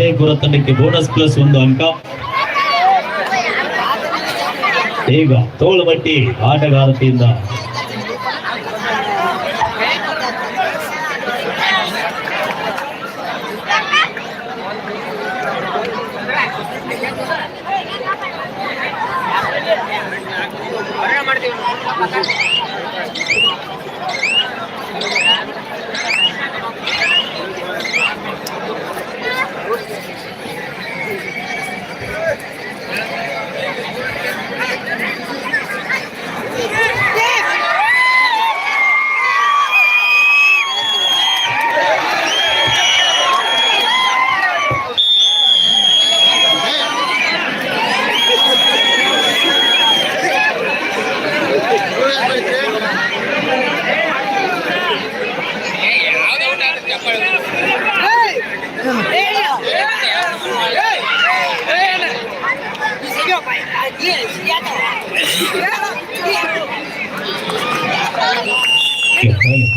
ವಿಜಯಪುರ ತಂಡಕ್ಕೆ bonus plus ಒಂದು ಅಂಕ. ಈಗ ತೋಳುಮಟ್ಟಿ ಆಟಗಾರತೆಯಿಂದ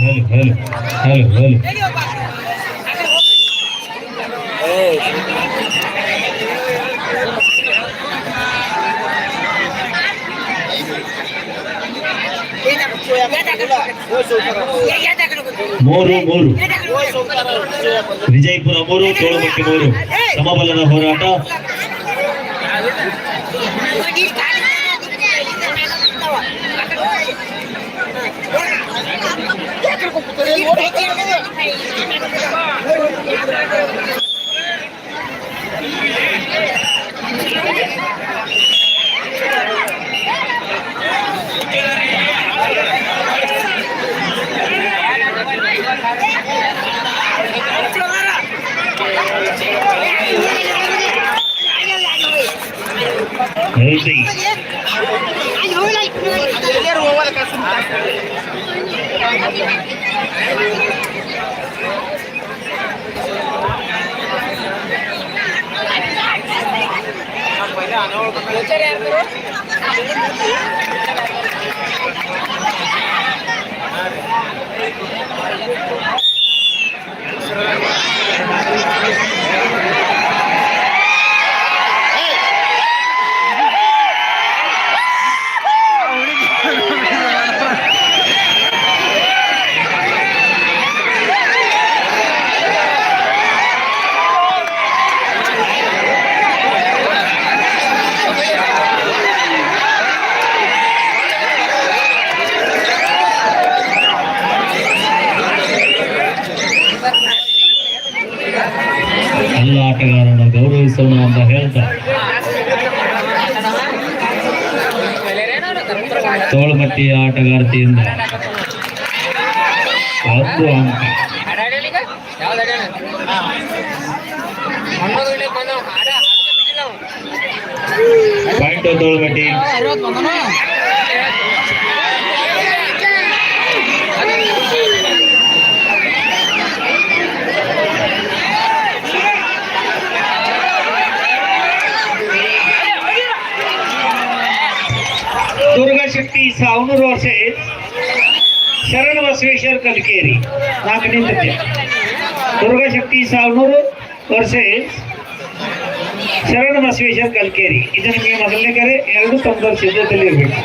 ಹೇಳು ಹೇಳು ಹೇಳು ಹೇಳು ಹೇಳು ಮೂರು ಮೂರು ವಿಜಯಪುರ ಮೂರು ತೋಳುಮಟ್ಟಿ ಮೂರು ಸಮಬಲದ ಹೋರಾಟ Music. Ayúdala, ayúdala. ಹೇಳ್ತಿ ಎಲ್ಲ ಗೌರವಿಸೋಣ ಅಂತ ಹೇಳ್ತಾ. ತೋಳುಮಟ್ಟಿ ಆಟಗಾರ್ತಿಯಿಂದ. ಒಂದು ಅಂಕ. ಪಾಯಿಂಟ್ ತೋಳುಮಟ್ಟಿ ದುರ್ಗಾಶಕ್ತಿ ಸಾವನೂರು ವರ್ಸೆಸ್ ಶರಣ ಬಸವೇಶ್ವರ ಕಲ್ಕೇರಿ ನಾಲ್ಕನೇ ಪಂದ್ಯ ದುರ್ಗಾಶಕ್ತಿ ಸಾವನೂರು ವರ್ಸೆಸ್ ಶರಣ ಬಸವೇಶ್ವರ ಕಲ್ಕೇರಿ ಇದು ನಿಮಗೆ ಮೊದಲನೇ ಕರೆ ಎರಡು ತೊಂಬತ್ತು ಸಿದ್ಧತೆಯಲ್ಲಿ ಇರಬೇಕು.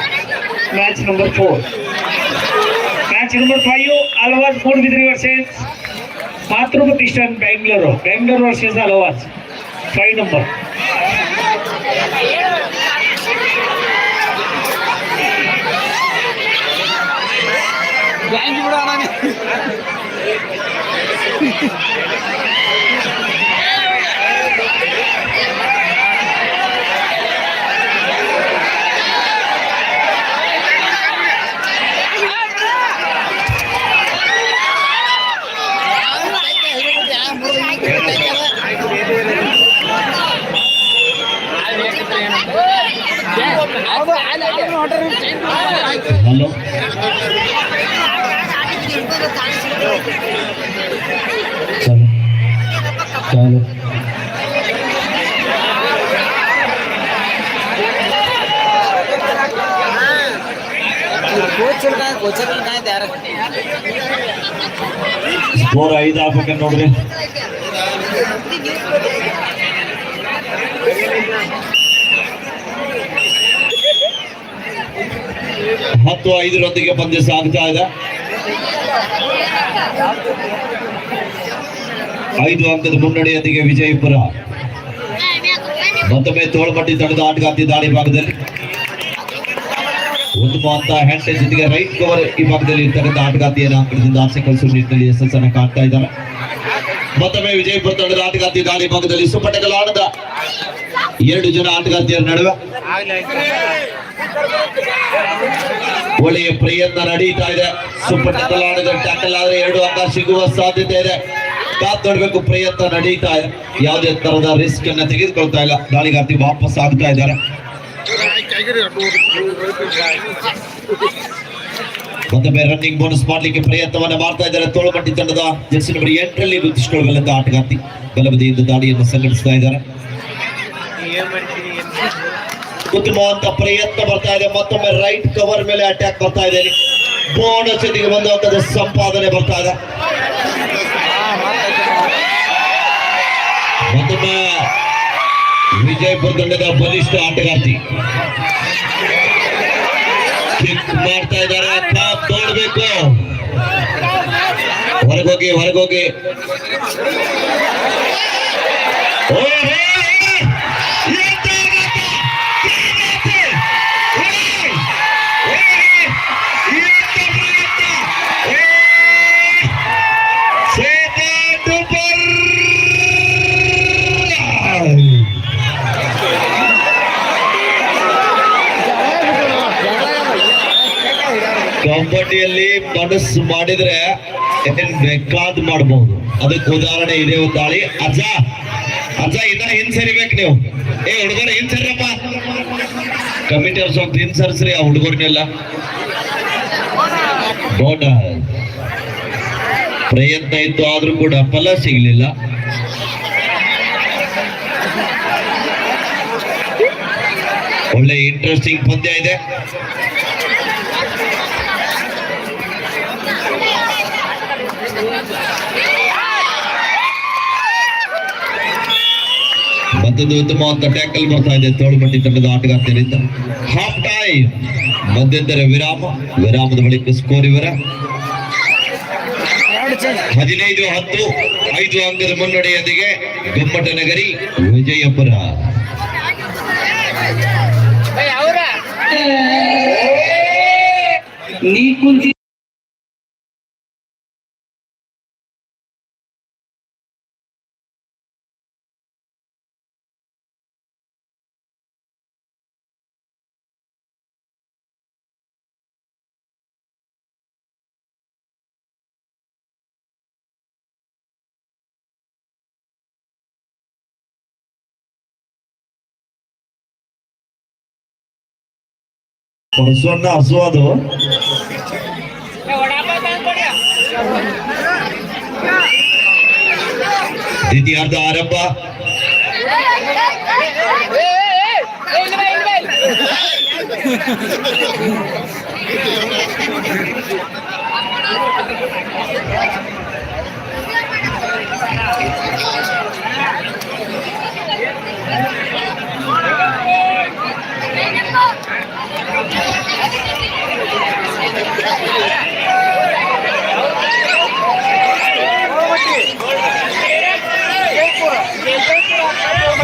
Match number four match number five Alvas Moodbidri versus Matru Pratishthan Bengaluru Bengaluru versus Alvas. Five number Yeah. ಐದು ಆಗ್ಬೇಕಂತ ನೋಡ್ರಿ ಹತ್ತು ಐದರೊಂದಿಗೆ ಪಂದ್ಯ ಸಾಗ್ತಾ ಇದೆ. ಐದು ಅಂಕದ ಮುನ್ನಡೆಯೊಂದಿಗೆ ವಿಜಯಪುರ. ಮತ್ತೊಮ್ಮೆ ತೋಳ್ಪಟ್ಟಿ ತಂಡದ ಆಟಗಾತಿ ದಾಳಿ ಭಾಗದಲ್ಲಿ ಉತ್ತಮವಂತ ಹ್ಯಾಂಡ್ ಜೊತೆಗೆ ರೈಟ್ ಕವರ್ ಈ ಭಾಗದಲ್ಲಿ ಇರ್ತಕ್ಕಂಥ ಆಟಗಾತಿಯನ್ನು ಅಂಕಣದಿಂದ ಆಸೆ ಕಳಿಸುವ ನಿಟ್ಟಿನಲ್ಲಿ ಯಶಸ್ಸನ್ನು ಕಾಣ್ತಾ ಇದ್ದಾರೆ. ಮತ್ತೊಮ್ಮೆ ವಿಜಯಪುರ ತಂಡದ ಆಟಗಾತಿ ದಾಳಿ ಭಾಗದಲ್ಲಿ ಸುಪಟಕಲಾಡದ ಎರಡು ಜನ ಆಟಗಾತಿಯರ ನಡುವೆ. ಒಳ್ಳೆಯ ಪ್ರಯತ್ನ ನಡೀತಾ ಇದೆ. ಸುಪಟಕಲಾಡದ ಟ್ಯಾಕಲ್ ಆದ್ರೆ ಎರಡು ಅಂಕ ಸಿಗುವ ಸಾಧ್ಯತೆ ಇದೆ. ಕಾತ್ ನೋಡ್ಬೇಕು ಪ್ರಯತ್ನ ನಡೀತಾ ಇದೆ. ಯಾವುದೇ ತರದ ರಿಸ್ಕ್ ಅನ್ನ ತೆಗೆದುಕೊಳ್ತಾ ಇಲ್ಲ. ದಾಳಿಗಾರ್ತಿ ವಾಪಸ್ ಆಗ್ತಾ ಇದ್ದಾರೆ. ಮತ್ತೊಮ್ಮೆ ರನ್ನಿಂಗ್ ಬೋನಸ್ ಮಾಡ್ಲಿಕ್ಕೆ ಪ್ರಯತ್ನವನ್ನ ಮಾಡ್ತಾ ಇದ್ದಾರೆ. ತೋಳಮಟ್ಟಿ ತಂಡದ ಜರ್ಸಿ ನಂಬರ್ ಎಂಟರಲ್ಲಿ ಗುರುತಿಸಿಕೊಳ್ಳಬಲ್ಲಂತ ಆಟಗಾರ್ತಿ ಬಲಬದಿಯಿಂದ ದಾಳಿಯನ್ನು ಸಂಘಟಿಸ್ತಾ ಇದ್ದಾರೆ. ಉತ್ತಮವಂತ ಪ್ರಯತ್ನ ಬರ್ತಾ ಇದೆ. ಮತ್ತೊಮ್ಮೆ ರೈಟ್ ಕವರ್ ಮೇಲೆ ಅಟ್ಯಾಕ್ ಬರ್ತಾ ಇದೆ. ಬೋನಸ್ ಜೊತೆಗೆ ಒಂದು ಸಂಪಾದನೆ ಬರ್ತಾ ಇದೆ. ಮತ್ತೊಮ್ಮೆ ವಿಜಯಪುರ ತಂಡದ ಬಲಿಷ್ಠ ಆಟಗಾರ್ತಿ. ಕಿಕ್ ಮಾಡ್ತಾ ಇದ್ದಾರೆ. ಕಾಪ್ ನೋಡ್ಬೇಕು ಹೊರಗೋಗಿ ಹೊರಗೋಗಿ. ಓ, ಕಬಡ್ಡಿಯಲ್ಲಿ ಮನಸ್ಸು ಮಾಡಿದ್ರೆ ಬೇಕಾದ್ ಮಾಡಬಹುದು ಅದಕ್ಕೆ ಉದಾಹರಣೆ ಇದೆ ತಾಳಿ ಅಜ್ಜ ಅಜ್ಜ ಇದನ್ನ ಹಿಂಸರಿಬೇಕು ನೀವು. ಏ, ಹುಡುಗರ ಹಿಂಸರಿರಪ್ಪ ಕಮಿಟಿ ಅವ್ರ ಸ್ವಲ್ಪ ಹಿಂಸರಿಸ್ರಿ ಆ ಹುಡುಗರ್ನೆಲ್ಲ. ನೋಡ, ಪ್ರಯತ್ನ ಇತ್ತು, ಆದ್ರೂ ಕೂಡ ಫಲ ಸಿಗ್ಲಿಲ್ಲ. ಒಳ್ಳೆ ಇಂಟ್ರೆಸ್ಟಿಂಗ್ ಪಂದ್ಯ ಇದೆ. ಮತ್ತೊಂದು ಉತ್ತಮವಾದ ಟ್ಯಾಕಲ್ ಮಾಡ್ತಾ ಇದೆ ತೋಳುಮಟ್ಟಿ ತಂಡದ ಆಟಗಾರ್ತಿಯರಿಂದ. ಹಾಫ್ ಟೈಮ್ ಮಧ್ಯಂತರ ವಿರಾಮ, ವಿರಾಮದ ಬಳಿಕ ಸ್ಕೋರ್ ಇವರ. ಹದಿನೈದು, ಹತ್ತು, ಐದು ಅಂಕದ ಮುನ್ನಡೆಯೊಂದಿಗೆ ಗುಮ್ಮಟ ನಗರಿ ವಿಜಯಪುರ. ನೀ ಕುಂತಿ ಹೊಸವನ್ನ ಹಸು ಅದು ದ್ವಿತೀಯಾರ್ಧ ಆರಂಭ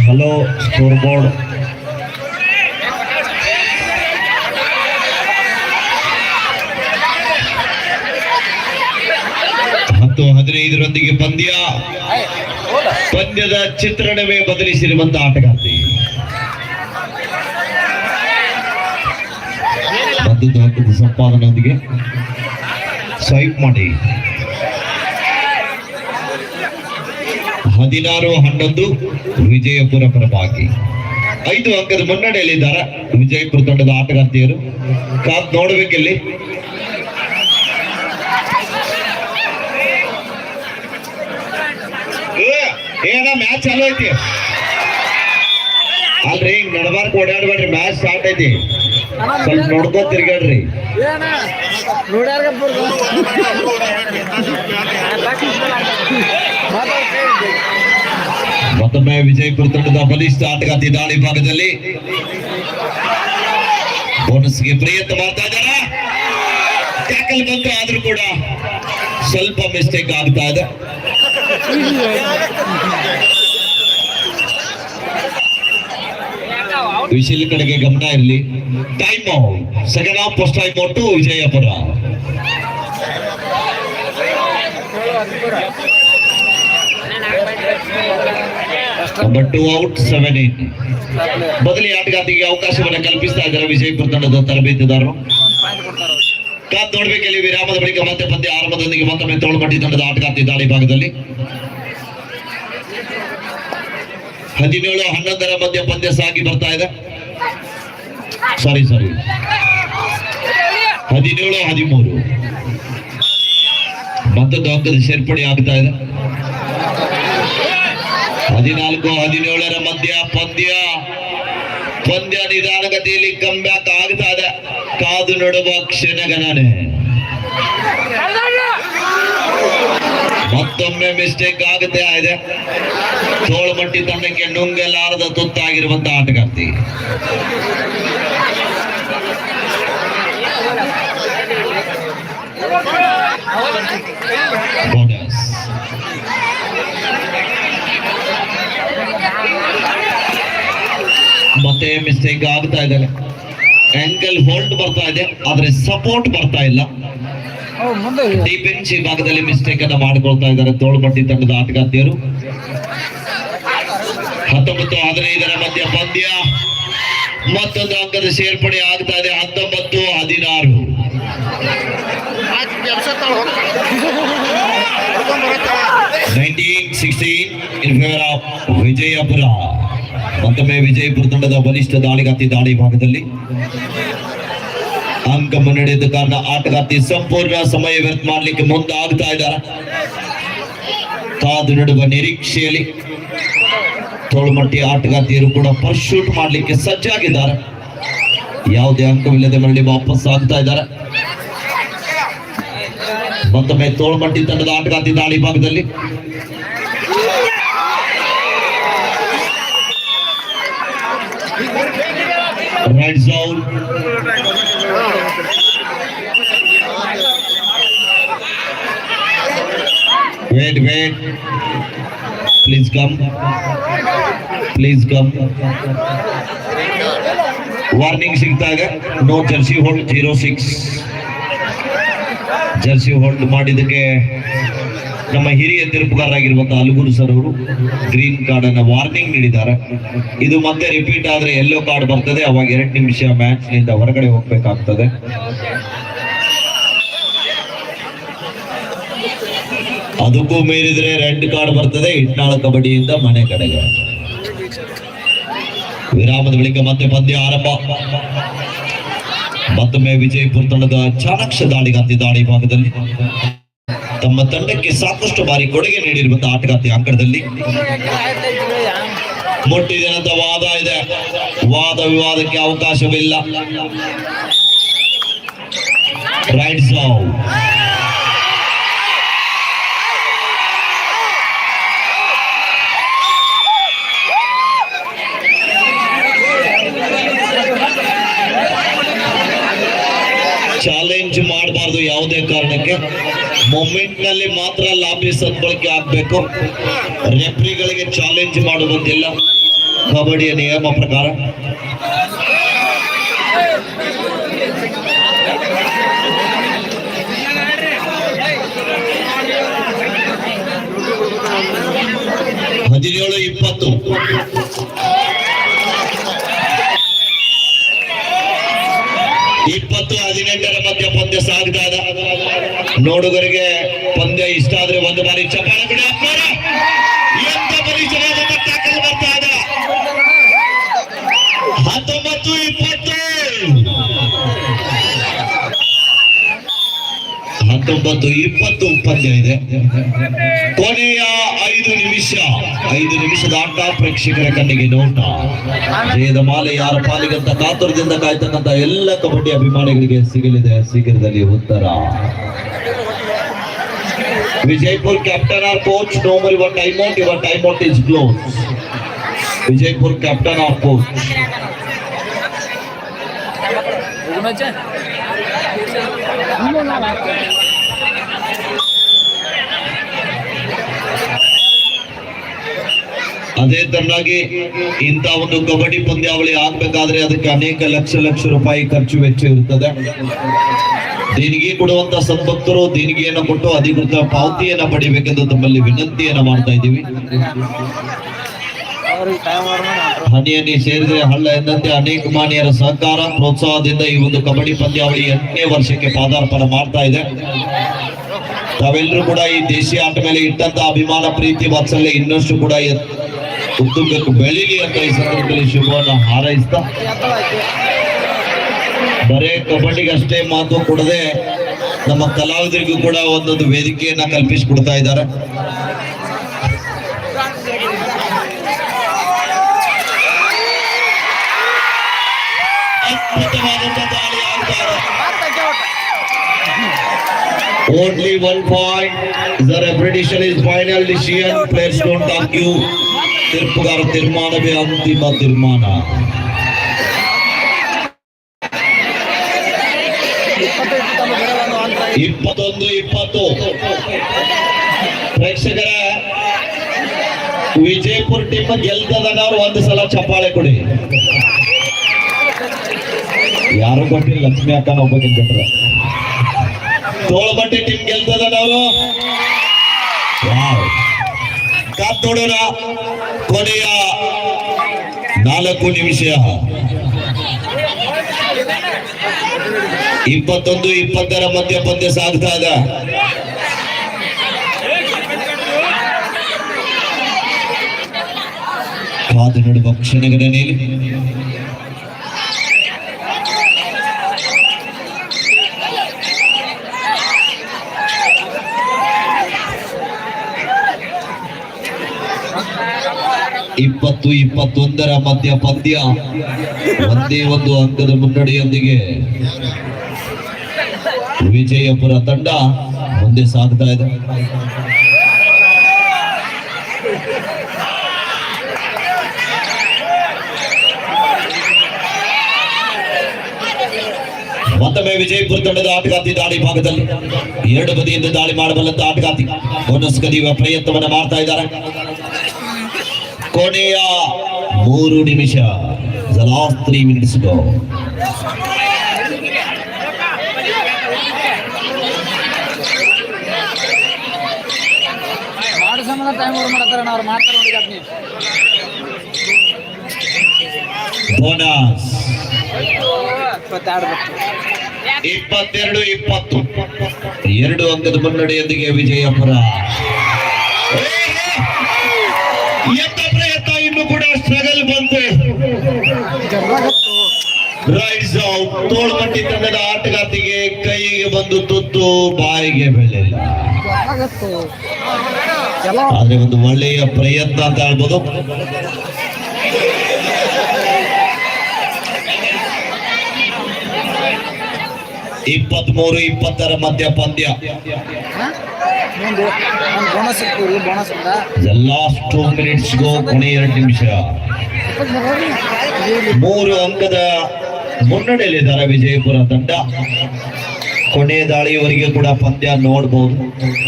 ಹಲೋ ಸ್ಕೋರ್ ಬೋರ್ಡ್ ಹತ್ತು ಹದಿನೈದರೊಂದಿಗೆ ಪಂದ್ಯ. ಪಂದ್ಯದ ಚಿತ್ರಣವೇ ಬದಲಿಸಿರುವಂತಹ ಆಟಗಾರ್ತಿ. ಮದ್ದದ್ದು ಜಾಗೃತಿ ಸಂಪಾದನೆಯೊಂದಿಗೆ ಸ್ವೈಪ್ ಮಾಡಿ. ಹದಿನಾರು, ಹನ್ನೊಂದು, ವಿಜಯಪುರ ಪರವಾಗಿ. ಐದು ಅಂಕದ ಮುನ್ನಡೆಯಲ್ಲಿದ್ದಾರೆ ವಿಜಯಪುರ ತಂಡದ ಆಟಗಾರ್ತಿಯರು. ಕಾತ್ ನೋಡ್ಬೇಕಿಲ್ಲಿ. ಏನ ಮ್ಯಾಚ್ ಚಾಲು ಅಲ್ರಿ ಹಿಂಗ್ ನಡಬಾರ್ಕ್ ಓಡಾಡ್ಬೇಡ್ರಿ ಮ್ಯಾಚ್ ಸ್ಟಾರ್ಟ್ ಐತಿ. ಸ್ವಲ್ಪ ನೋಡ್ಕೊ ತಿರ್ಗಾಡ್ರಿ ಮತ್ತೊಮ್ಮೆ ವಿಜಯಪುರ ತಂಡದ ಬಲಿಷ್ಠ ಆಟಗಾತಿ ದಾಳಿ ಭಾಗದಲ್ಲಿ. ಬೋನಸ್ಗೆ ಪ್ರಯತ್ನ ಮಾಡ್ತಾ ಇದ್ದಾರ ಟ್ಯಾಕಲ್ ಬಂತು ಆದ್ರೂ ಕೂಡ ಸ್ವಲ್ಪ ಮಿಸ್ಟೇಕ್ ಆಗ್ತಾ ಇದೆ. ವಿಶಿಲ್ ಕಡೆಗೆ ಗಮನ ಇರಲಿ. Time second half first time ಒಟ್ಟು Vijayapura. Number out seven eight ಬದಲಿ ಆಟಗಾತಿಗೆ ಅವಕಾಶವನ್ನು ಕಲ್ಪಿಸ್ತಾ ಇದ್ದಾರೆ ವಿಜಯಪುರ ತಂಡದ ತರಬೇತುದಾರರು. ಕಾದ್ ನೋಡ್ಬೇಕಲ್ಲಿ ವಿರಾಮದ ಬಳಿಕ ಮತ್ತೆ ಪಂದ್ಯ ಆರಂಭದೊಂದಿಗೆ ಮತ್ತೊಮ್ಮೆ ತೋಳ್ಪಟ್ಟಿ ತಂಡದ ಆಟಗಾರ್ತಿ ದಾಳಿ ಭಾಗದಲ್ಲಿ. ಹದಿನೇಳು, ಹನ್ನೊಂದರ ಮಧ್ಯ ಪಂದ್ಯ ಸಾಗಿ ಬರ್ತಾ ಇದೆ. ಸಾರಿ ಸಾರಿ ಹದಿನೇಳು, ಹದಿಮೂರು. ಮತ್ತೊಂದು ಅಂಕದ ಸೇರ್ಪಡೆ ಆಗ್ತಾ ಇದೆ. ಹದಿನಾಲ್ಕು, ಹದಿನೇಳರ ಮಧ್ಯ ಪಂದ್ಯ. ಪಂದ್ಯ ನಿಧಾನಗತಿಯಲ್ಲಿ ಕಂಬ್ಯಾಕ್ ಆಗ್ತಾ ಇದೆ. ಕಾದು ನೋಡುವ ಕ್ಷಣಗಣನೆ ಮತ್ತೊಮ್ಮೆ ಮಿಸ್ಟೇಕ್ ಆಗುತ್ತೆ ಇದೆ ತೋಳ್ಮಟ್ಟಿ ತಂಡಕ್ಕೆ ನುಂಗಲಾರದ ತುತ್ತಾಗಿರುವಂತ ಆಟಗಾರ್ತಿ. ಮತ್ತೆ ಮಿಸ್ಟೇಕ್ ಆಗ್ತಾ ಇದ್ದಾರೆ ಆಂಕಲ್ ಹೋಲ್ಡ್ ಬರ್ತಾ ಇದೆ ಆದ್ರೆ ಸಪೋರ್ಟ್ ಬರ್ತಾ ಇಲ್ಲ. ಡಿಫೆನ್ಸ್ ಭಾಗದಲ್ಲಿ ಮಿಸ್ಟೇಕ್ ಅನ್ನ ಮಾಡ್ಕೊಳ್ತಾ ಇದ್ದಾರೆ. ತೋಳ್ಮಟ್ಟಿ ತಂಡದ ಆಟಗಾರ್ತಿಯರು ಹತ್ತೊಂಬತ್ತು ಹದಿನೈದರ ಮಧ್ಯ ಪಂದ್ಯ. ಮತ್ತೊಂದು ಅಂಕದ ಸೇರ್ಪಡೆ ಆಗ್ತಾ ಇದೆ ಹತ್ತೊಂಬತ್ತು ಹದಿನಾರು. Nineteen sixteen in favour of Vijayapura ಮತ್ತೊಮ್ಮೆ ವಿಜಯಪುರ ತಂಡದ ಬಲಿಷ್ಠ ದಾಳಿಗಾತಿ ದಾಳಿ ಭಾಗದಲ್ಲಿ ಅಂಕ ಮುನ್ನಡೆದ ಕಾರಣ ಆಟಗಾರ್ತಿ ಸಂಪೂರ್ಣ ಸಮಯ ವ್ಯರ್ಥ ಮಾಡ್ಲಿಕ್ಕೆ ಮುಂದಾಗ್ತಾ ಇದ್ದಾರೆ. ಕಾದು ನಡುವ ನಿರೀಕ್ಷೆಯಲ್ಲಿ ತೋಳ್ಮಟ್ಟಿ ಆಟಗಾರ್ತಿಯರು ಕೂಡ ಪರ್ಶೂಟ್ ಮಾಡಲಿಕ್ಕೆ ಸಜ್ಜಾಗಿದ್ದಾರೆ. ಯಾವುದೇ ಅಂಕವಿಲ್ಲದೆ ಮರಳಿ ವಾಪಸ್ ಆಗ್ತಾ ಇದ್ದಾರೆ. ಮತ್ತೊಮ್ಮೆ ತೋಳ್ಮಟ್ಟಿ ತಂಡದ ಆಟಗಾರ್ತಿ ದಾಳಿ ಭಾಗದಲ್ಲಿ right zone Wait, wait. Please come. Please come. Warning ಸಿಗ್ತಾ ಇದೆ no jersey hold zero six jersey hold ಮಾಡಿದ್ದಕ್ಕೆ ನಮ್ಮ ಹಿರಿಯ ತೀರ್ಪುಗಾರರಾಗಿರುವಂತಹ ಅಲಗೂರು ಸರ್ ಅವರು ಗ್ರೀನ್ ಕಾರ್ಡ್ ಅನ್ನ ವಾರ್ನಿಂಗ್ ನೀಡಿದ್ದಾರೆ. ಇದು ಮತ್ತೆ ರಿಪೀಟ್ ಆದ್ರೆ ಎಲ್ಲೋ ಕಾರ್ಡ್ ಬರ್ತದೆ. ಅವಾಗ ಎರಡು ನಿಮಿಷ ಮ್ಯಾಚ್ನಿಂದ ಹೊರಗಡೆ ಹೋಗ್ಬೇಕಾಗ್ತದೆ. ಅದಕ್ಕೂ ಮೀರಿದ್ರೆ ರೆಡ್ ಕಾರ್ಡ್ ಬರ್ತದೆ. ಇಟ್ನಾಳ ಕಬಡ್ಡಿಯಿಂದ ಮನೆ ಕಡೆಗೆ. ವಿರಾಮದ ಬಳಿಕ ಮತ್ತೆ ಪಂದ್ಯ ಆರಂಭ. ಮತ್ತೊಮ್ಮೆ ವಿಜಯಪುರ ತಂಡದ ಚಾಣಕ್ಷ ದಾಳಿಗಾತಿ ದಾಳಿ ಭಾಗದಲ್ಲಿ. ತಮ್ಮ ತಂಡಕ್ಕೆ ಸಾಕಷ್ಟು ಬಾರಿ ಕೊಡುಗೆ ನೀಡಿರುವಂತಹ ಆಟಗಾರ್ತಿ ಅಂಕಣದಲ್ಲಿ ಮುಟ್ಟಿದಂತ ವಾದ ಇದೆ. ವಾದ ವಿವಾದಕ್ಕೆ ಅವಕಾಶವಿಲ್ಲ. ಚಾಲೆಂಜ್ ಮಾಡಬಾರ್ದು ಯಾವುದೇ ಕಾರಣಕ್ಕೆ. ಮೊಮೆಂಟ್ನಲ್ಲಿ ಮಾತ್ರ ಲಾಬಿ ಸದ್ಬಳಕೆ ಆಗ್ಬೇಕು. ರೆಫ್ರಿಗಳಿಗೆ ಚಾಲೆಂಜ್ ಮಾಡುವಂತಿಲ್ಲ ಕಬಡ್ಡಿಯ ನಿಯಮ ಪ್ರಕಾರ. ಹದಿನೇಳು ಇಪ್ಪತ್ತು. ಇಪ್ಪತ್ತು ಹದಿನೆಂಟರ ಮಧ್ಯ ಪಂದ್ಯ ಸಾಗ್ತಾ ನೋಡುಗರಿಗೆ ಪಂದ್ಯ ಇಷ್ಟ ಆದ್ರೆ ಒಂದು ಬಾರಿ ಚಪಾಲ ಬಿಡಿ ಹತ್ತೊಂಬತ್ತು, ಇಪ್ಪತ್ತು. ಪಂದ್ಯ ಇದೆ. ಕೊನೆಯ ಐದು ನಿಮಿಷ, ಐದು ನಿಮಿಷದ ಆಟ ಪ್ರೇಕ್ಷಕರ ಕಣ್ಣಿಗೆ ನೋಟ. ಜಯದ ಮಾಲೆ ಯಾರ ಪಾಲಿಗಂತ ಕಾತುರದಿಂದ ಕಾಯ್ತಕ್ಕಂತ ಎಲ್ಲ ಕಬಡ್ಡಿ ಅಭಿಮಾನಿಗಳಿಗೆ ಸಿಗಲಿದೆ. ಶೀಘ್ರದಲ್ಲಿ ಉತ್ತರ. Vijayapur captain are coach, no more your time out your time out is captain coach ಹೋಗೋಣಚ್ಚ ಅದೇ ತರನಾಗಿ ಇಂಥ ಒಂದು ಕಬಡ್ಡಿ ಪಂದ್ಯಾವಳಿ ಆಗ್ಬೇಕಾದ್ರೆ ಅದಕ್ಕೆ ಅನೇಕ ಲಕ್ಷ ಲಕ್ಷ ರೂಪಾಯಿ ಖರ್ಚು ವೆಚ್ಚ ಇರುತ್ತದೆ ದೇಣಿಗೆ ಕೊಡುವಂತ ಸಂಪತ್ತರು ದೇಣಿಗೆಯನ್ನು ಕೊಟ್ಟು ಅಧಿಕೃತ ಪಾವತಿಯನ್ನ ಪಡಿಬೇಕೆಂದು ತಮ್ಮಲ್ಲಿ ವಿನಂತಿಯನ್ನ ಮಾಡ್ತಾ ಇದ್ದೀವಿ. ಹನಿಯಲ್ಲಿ ಸೇರಿದ್ರೆ ಹಳ್ಳ ಎಂದಂತೆ ಅನೇಕ ಮಾನ್ಯರ ಸಹಕಾರ, ಪ್ರೋತ್ಸಾಹದಿಂದ ಈ ಒಂದು ಕಬಡ್ಡಿ ಪಂದ್ಯಾವಳಿ ಎಂಟನೇ ವರ್ಷಕ್ಕೆ ಪಾದಾರ್ಪಣೆ ಮಾಡ್ತಾ ಇದೆ. ತಾವೆಲ್ಲರೂ ಕೂಡ ಈ ದೇಶೀಯ ಆಟ ಮೇಲೆ ಇಟ್ಟಂತ ಅಭಿಮಾನ, ಪ್ರೀತಿ ವಾತ್ಸಲ್ಯ ಇನ್ನಷ್ಟು ಕೂಡ ಉತ್ತುಂಗಕ್ಕೆ ಬೆಳೀಲಿ ಅಂತ ಈ ಸಂದರ್ಭದಲ್ಲಿ ಶುಭವನ್ನು ಹಾರೈಸ್ತಾ ಬರೇ ಕಬಡ್ಡಿಗೆ ಅಷ್ಟೇ ಮಾತು ಕೊಡದೆ ನಮ್ಮ ಕಲಾವಿದರಿಗೂ ಕೂಡ ಒಂದೊಂದು ವೇದಿಕೆಯನ್ನ ಕಲ್ಪಿಸಿಕೊಡ್ತಾ ಇದ್ದಾರೆ Only one point. The repetition is final decision. Players don't argue. ತೀರ್ಪುಗಾರ ತೀರ್ಮಾನವೇ ಅಂತಿಮ ತೀರ್ಮಾನ ಇಪ್ಪತ್ತೊಂದು ಇಪ್ಪತ್ತು. ಪ್ರೇಕ್ಷಕರ, ವಿಜಯಪುರ ಟೀಮ್ ಗೆಲ್ತದನ್ನವ್ರು ಒಂದು ಸಲ ಚಪ್ಪಾಳೆ ಕೊಡಿ. ಯಾರು ಕೊಟ್ಟಿಲ್ಲ? ಲಕ್ಷ್ಮಿ ಅಕ್ಕನ ಒಬ್ಬಕಿನ್ ಕೊಟ್ರ ತೋಳಬಟ್ಟಿ ಟೀಮ್ ಗೆಲ್ತದ ನಾವು? ಕಾತ್ ನೋಡೋಣ ಕೊನೆಯ ನಾಲ್ಕು ನಿಮಿಷ. ಇಪ್ಪತ್ತೊಂದು, ಇಪ್ಪತ್ತರ ಮಧ್ಯ ಪಂದ್ಯ ಸಾಗ್ತಾ ಕಾದು ನೋಡುವ ಕ್ಷಣಗಣನೆಯಲ್ಲಿ ಇಪ್ಪತ್ತು, ಇಪ್ಪತ್ತೊಂದರ ಮಧ್ಯ ಪಂದ್ಯ. ಒಂದೇ ಒಂದು ಅಂಕದ ಮುನ್ನಡೆಯೊಂದಿಗೆ. ವಿಜಯಪುರ ತಂಡ ಮುಂದೆ ಸಾಗ್ತಾ ಇದೆ. ಮತ್ತೊಮ್ಮೆ ವಿಜಯಪುರ ತಂಡದ ಆಟಗಾರ್ತಿ ದಾಳಿ ಭಾಗದಲ್ಲಿ ಎರಡು ಬದಿಯಿಂದ ದಾಳಿ ಮಾಡಬಲ್ಲಂತ ಆಟಗಾರ್ತಿ ಬೋನಸ್ ಕದಿಯುವ ಪ್ರಯತ್ನವನ್ನು ಮಾಡ್ತಾ ಇದ್ದಾರೆ. ಕೊನೆಯ ಮೂರು ನಿಮಿಷ ಮಿನಿಟ್ಸ್ ಗೋ ಟೈಮ್ ಅವ್ರು ಮಾಡ್ತಾರೆ ನೋಡಿ ಬೋನಸ್ ಇಪ್ಪತ್ತೆರಡು ಇಪ್ಪತ್ತು. ಎರಡು ಅಂಕದ ಮುನ್ನಡೆಯೊಂದಿಗೆ ವಿಜಯಪುರ. ಎತ್ತ ಪ್ರಯತ್ನ ಇನ್ನು ಕೂಡ ಸ್ಟ್ರಗಲ್ ಬಂತು. ರೈಟ್ಸ್ ತೋಳ್ಮಟ್ಟಿ ತಂಡದ ಆಟಗಾರ್ತಿಗೆ ಕೈಗೆ ಬಂದು ತುತ್ತು ಬಾಯಿಗೆ ಬೆಳೆಲ್ಲ ಆದ್ರೆ ಒಂದು ಒಳ್ಳೆಯ ಪ್ರಯತ್ನ ಅಂತ ಹೇಳ್ಬೋದು. ಇಪ್ಪತ್ಮೂರು ಇಪ್ಪತ್ತರ ಮಧ್ಯ ಪಂದ್ಯ. ಲಾಸ್ಟ್ ಟೂ ಮಿನಿಟ್ಸ್ ಗೋ ಕೊನೆ ಎರಡು ನಿಮಿಷ. ಮೂರು ಅಂಕದ ಮುನ್ನಡೆಯಲ್ಲಿದ್ದಾರೆ ವಿಜಯಪುರ ತಂಡ. ಕೊನೆಯ ದಾಳಿಯವರೆಗೆ ಕೂಡ ಪಂದ್ಯ ನೋಡಬಹುದು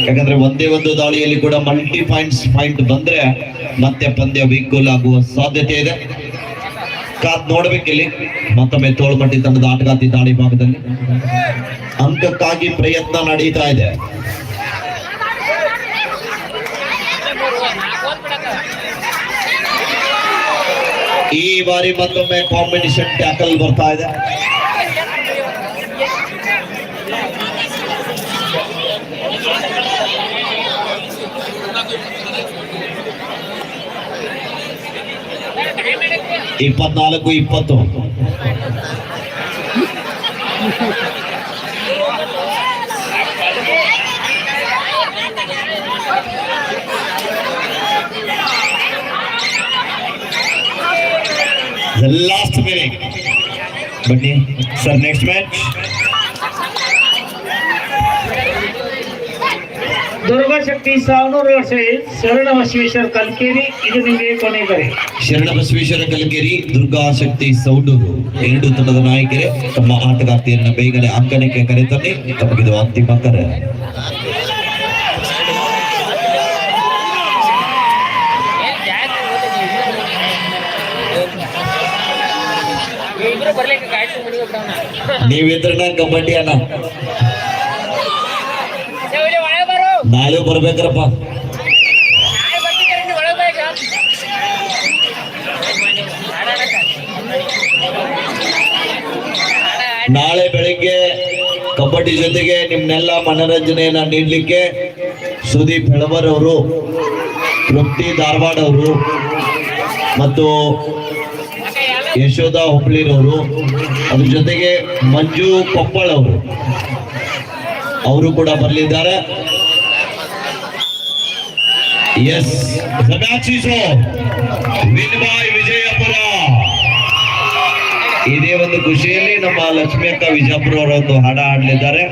ಯಾಕಂದ್ರೆ ಒಂದೇ ಒಂದು ದಾಳಿಯಲ್ಲಿ ಕೂಡ ಮಲ್ಟಿ ಪಾಯಿಂಟ್ಸ್ ಪಾಯಿಂಟ್ ಬಂದ್ರೆ ಮತ್ತೆ ಪಂದ್ಯ ವಿಗ್ಗುಲ್ ಆಗುವ ಸಾಧ್ಯತೆ ಇದೆ. ಕಾದ್ ನೋಡ್ಬೇಕಿಲ್ಲಿ ಮತ್ತೊಮ್ಮೆ ತೋಳ್ಮಟ್ಟಿ ತಂಡದ ಆಟಗಾತಿ ದಾಳಿ ಭಾಗದಲ್ಲಿ. ಅಂಕಕ್ಕಾಗಿ ಪ್ರಯತ್ನ ನಡೀತಾ ಇದೆ. ಈ ಬಾರಿ ಮತ್ತೊಮ್ಮೆ ಕಾಂಬಿನೇಷನ್ ಟ್ಯಾಕಲ್ ಬರ್ತಾ ಇದೆ. इपत्कु इपत् लास्ट मेरे बनी sir next match Durgashakti Savanur ವರ್ಷ ಶರಣ ಬಸವೇಶ್ವರ ಕಲ್ಕೇರಿ ಇದು ನಿಮಗೆ ಕೊನೆ ಕರೆ. ಶರಣ ಬಸವೇಶ್ವರ ಕಲಕೇರಿ ದುರ್ಗಾ ಶಕ್ತಿ ಸೌಡೂರು. ಎರಡು ತಂಡದ ನಾಯಕರೇ ತಮ್ಮ ಆಟಗಾರ್ತಿಯನ್ನು ಬೇಗನೆ ಅಂಕಣಕ್ಕೆ ಕರೆತನ್ನಿ ತಮಗಿದು ಅಂತಿಮ ಕರೆ. ನೀವಿದ್ರನ ಕಬಡ್ಡಿ ಅಣ್ಣ. ನಾಳೆ ಬರ್ಬೇಕ್ರಪ್ಪ. ನಾಳೆ ಬೆಳಿಗ್ಗೆ ಕಬಡ್ಡಿ ಜೊತೆಗೆ ನಿಮ್ನೆಲ್ಲ ಮನರಂಜನೆಯನ್ನ ನೀಡಲಿಕ್ಕೆ ಸುದೀಪ್ ಹೆಳವರ್ ಅವರು, ತೃಪ್ತಿ ಧಾರವಾಡ ಅವರು, ಮತ್ತು ಯಶೋಧ ಹುಬ್ಳಿರವರು ಅದ್ರ ಜೊತೆಗೆ ಮಂಜು ಕೊಪ್ಪಳ್ ಅವರು. ಅವರು ಕೂಡ ಬರಲಿದ್ದಾರೆ. ಎಸ್ ವಿನ್ ಬಾಯ್ ವಿಜಯಪುರ ಇದೇ ಒಂದು ಖುಷಿಯಲ್ಲಿ ನಮ್ಮ ಲಕ್ಷ್ಮಿ ಅಕ್ಕ ವಿಜಯಪುರ ಅವರು ಒಂದು ಹಾಡ ಹಾಡಲಿದ್ದಾರೆ.